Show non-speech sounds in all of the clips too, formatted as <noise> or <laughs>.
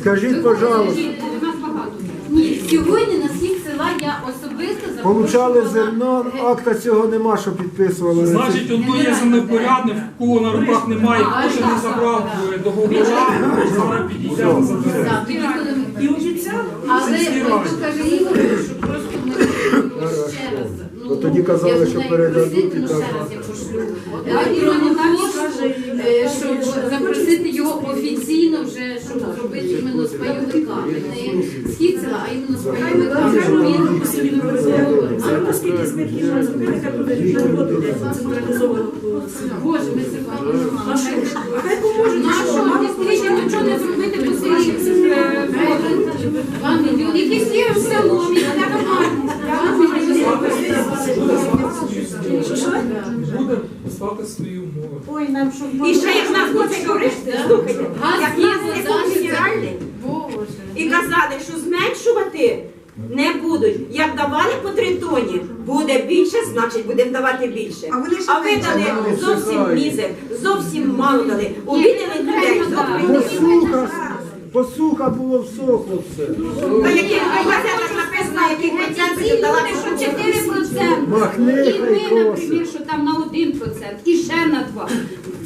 Скажіть, пожалуйста, Ні, сьогодні на схід села я особисто получали зерно, е, акта цього нема, що підписували. Значить, одно є землепорядник, в кого на руках немає, хто ще не забрав е, договора, зараз підійде забере. так, тоді, коли ми- І обіцяв. Але каже Ігор, що просто ми <laughs> ще раз. Бо тоді казали, я ж що передадуть просити, і ну, так. ще раз я пошлю. Електронну пошту, е, щоб запросити офіційно вже, щоб зробити іменно з пайовиками. Не схід села, а іменно з пайовиками. щоб він А наскільки смертні вже зробили, хай проведуть на роботу централізовано. Боже, ми сьогодні А Буде свої умови. Ой, нам що? І ще як нас хоче говорити, слухайте, Газ як є, нас не. Боже. і казали, що зменшувати не будуть. Як давали по три тоні, буде більше, значить будемо давати більше. А вони А ви дали зовсім мізер, зовсім мало дали. Обідали людей. Посуха, посуха було всохло все. Процент дала, що 4%. Махни, І ми, наприклад, що там на 1%, і ще на 2%.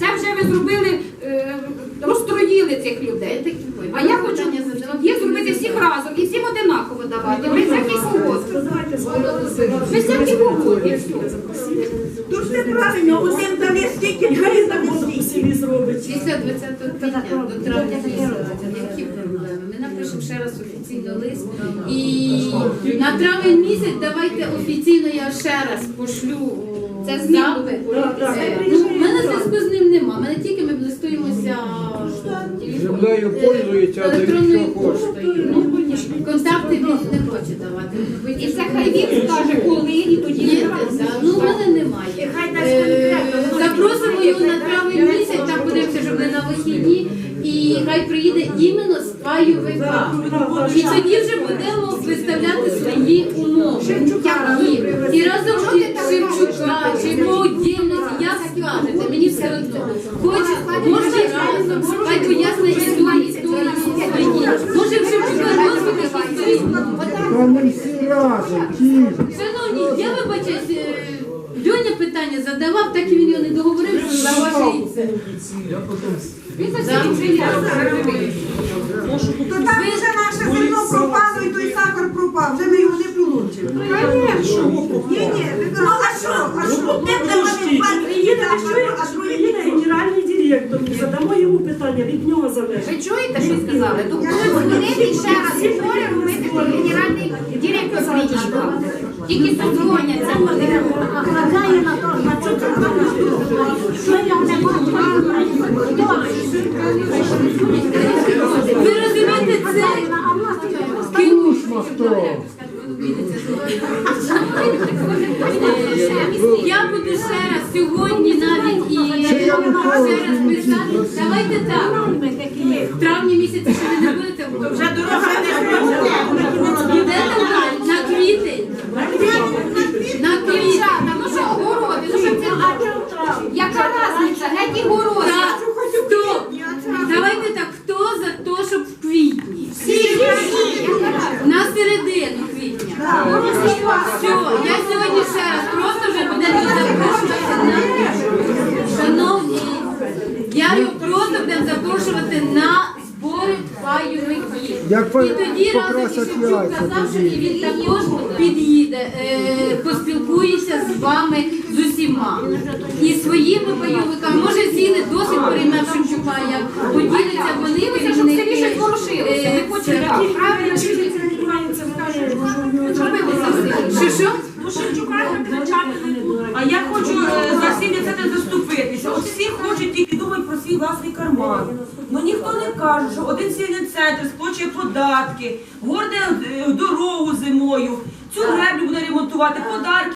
Це вже ви зробили, е, розстроїли цих людей. А я хочу є зробити всіх разом і всім одинаково давати. Без всяких угод. Давайте Без всяких угод. і все. Тут все правильно, усім дали стільки, Хай там селі зробить. Після 20 квітня до травня місяця, які проблеми? Ми напишемо ще раз офіційно лист. І на травень місяць давайте офіційно я ще раз пошлю Це з ним запит. Е, Ну, в мене зв'язку з ним нема. Мене тільки ми листуємося Землею пользується, а за електронною що хоче. поштою. Ну, контакти він не хоче давати. І це хай він скаже, коли, і тоді ну в мене немає. Хай дасть Е. Запросимо на травень місяць, там подивимося, щоб не на вихідні, і хай приїде іменно з пайовика. І тоді вже будемо виставляти свої умови. І разом з Шевчука, чи по отдільності, як скажете, мені все одно. Хоч, може разом, хай поясне історії, історії свої. Може в Шевчука досвід якийсь. Та ми всі разом, ті. Шановні, я вибачаюсь, е, Льоня питання задавав, так і він його не договорив, що заважається. Я потім Він за всім вже. То там вже наше зерно пропало і той сахар пропав, вже ми його не получимо. Ні, ні, ну а що? А що? Не давали Приїде, а що приїде генеральний директор, задамо йому питання, від нього залежить. Ви чуєте, що сказали? То коли дзвонити ще раз історію робити, коли генеральний директор приїхав. Тільки задзвоняться Я буду ще раз сьогодні навіть і ще раз писати. Давайте так. В травні місяці ще ви не будете Вже дорога не Йдете далі на квітень. На квітень. Ну що, городи, ну що це? Яка різниця? Геть і городи. Так, стоп. Давайте так, хто за те, щоб в квітні? На середину квітня. Все, я сьогодні ще раз просто вже будемо запрошувати на шановні. Я його просто будемо запрошувати на збори пайовиків. Як по- І тоді разом покрасять Шевчук яйця казав, що тоді. він також під'їде, е, поспілкується з вами з усіма. І своїми пайовиками, може зійде досить прийме Шевчука, як поділяться вони Хотілося, щоб в селі щось керівники. ворушилося. Ми хочемо Е, так. Правильно, що він займається, скаже, що Що? Ну, Шевчука кричати не буду. А я хочу е, за всі це заступитися. От всі хочуть тільки свій власний карман. Ну ніхто не каже, що один сільний центр сплачує податки, горде е, дорогу зимою, цю греблю буде ремонтувати, подарки.